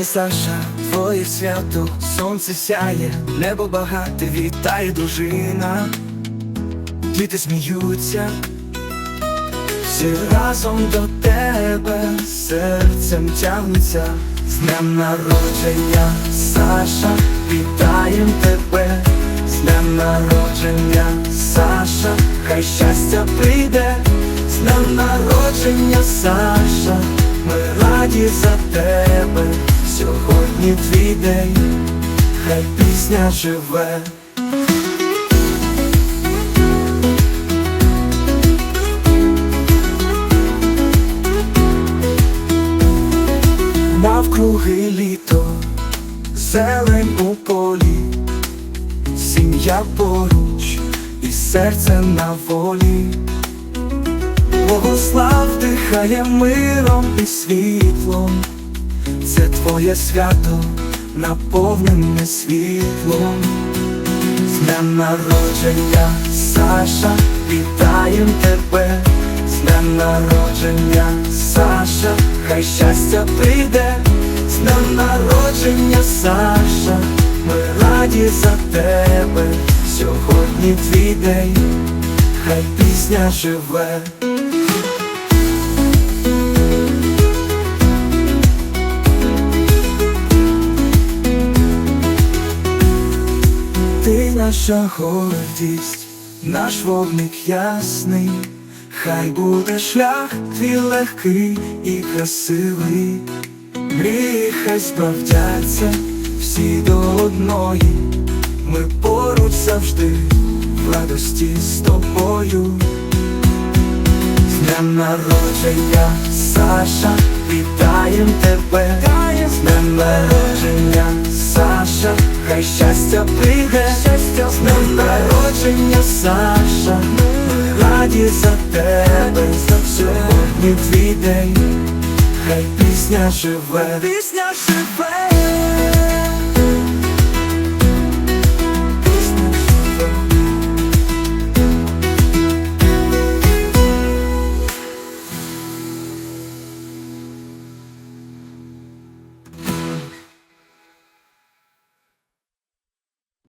Саша, твоє свято, сонце сяє, небо багате, вітає дружина, діти сміються, всі разом до тебе серцем тягнуться, з днем народження, Саша, вітаєм тебе, з днем народження, Саша, хай щастя прийде, з днем народження, Саша, ми раді за тебе, сьогодні твій день, хай пісня живе. Навкруги літо, зелень у полі, сім'я поруч і серце на волі. Богослав дихає миром і світлом, це твоє свято, наповнене світлом. З днем народження, Саша, вітаєм тебе, з днем народження, Саша, хай щастя прийде, з днем народження, Саша, ми раді за тебе, сьогодні твій день, хай пісня живе. Наша гордість, наш вогник ясний, хай буде шлях твій легкий і красивий, мрії хай справдяться всі до одної, ми поруч завжди в радості з тобою. З днем народження, Саша, вітаєм тебе, хай щастя прийде, щастя з днем народження, Саша, ми раді за тебе, за сьогодні твій день, хай пісня живе, пісня живе.